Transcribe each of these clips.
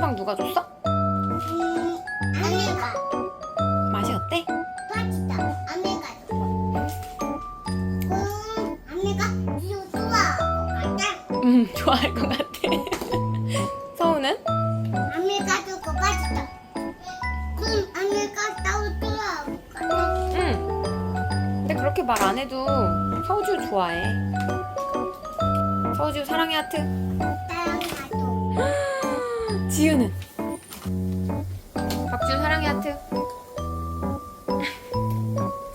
수박 누가 줬어? 음, 아내가 맛이 어때? 맛있다. 아내가 음, 아내가 이거 좋아하고. 음 좋아할 것 같아. 서우는? 아내가 주고 맛있다. 그럼 아내가 따로 좋아하고. 응. 근데 그렇게 말 안 해도 서우주 좋아해. 서우주 사랑해 하트. 따라가도 지우는? 박지우 사랑해 하트.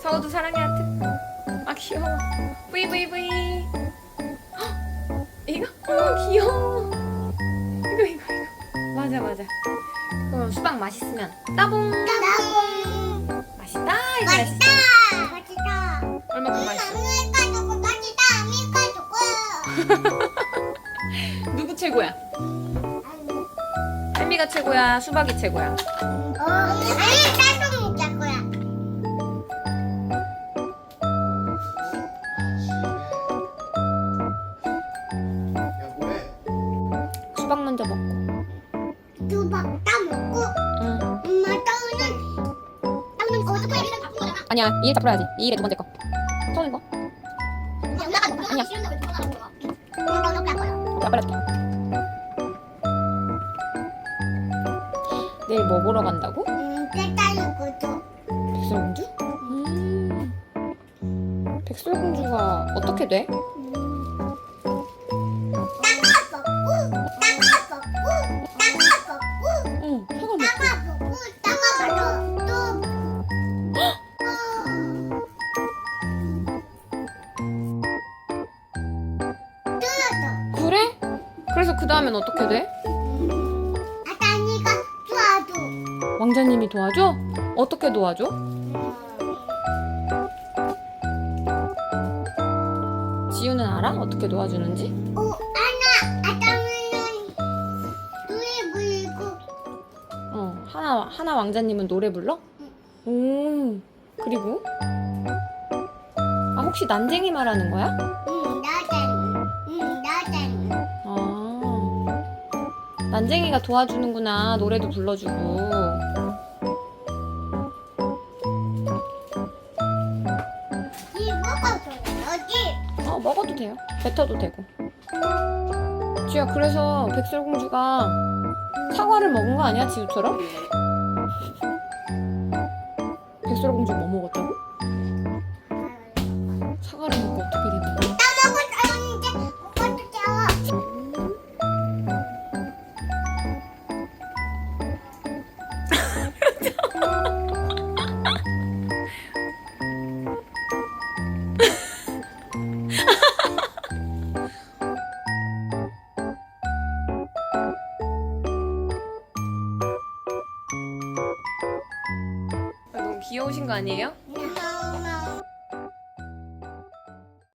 서우도 사랑해 하트. 아 귀여워. 브이 브이 브이. 이거? 어 귀여워. 이거 이거 이거. 맞아 맞아. 그럼 수박 맛있으면 따봉. 따봉. 맛있다. 이거 맛있다. 맛있다. 얼마큼 맛있어? 아내가 주고 맛있다. 아내가 주고. 누구 최고야? 혜미가 최고야? 수박이 최고야? 어, 아니 따로 먹을 거야. 야 뭐해? 수박 먼저 먹고. 두박 따먹고 응. 엄마 따오는 따오는 어떻게 바꾼 거잖아. 아니야, 이입 풀어야지. 이 입에 두 번째 거. 엄마가 누구야? 왜? 엄마가 할 거야? 오케이, 아빠 줄게. 내일 뭐 보러 간다고? 음, 때따르고도 백설공주? 음. 백설공주가 어떻게 돼? 응. 그래? 그래서 그 다음엔 어떻게 돼? 왕자님이 도와줘? 어떻게 도와줘? 지우는 알아? 어떻게 도와주는지? 오 하나 아다는 노래 부르고 어, 하나, 하나 왕자님은 노래 불러? 오, 그리고? 아, 혹시 난쟁이 말하는 거야? 응 나다니 응 나다니 아, 난쟁이가 도와주는구나. 노래도 불러주고. 여기 어, 먹어도 돼요. 뱉어도 되고. 지우야, 그래서 백설공주가 사과를 먹은 거 아니야, 지우처럼? 백설공주 뭐 먹었다고? 귀여우신 거 아니에요?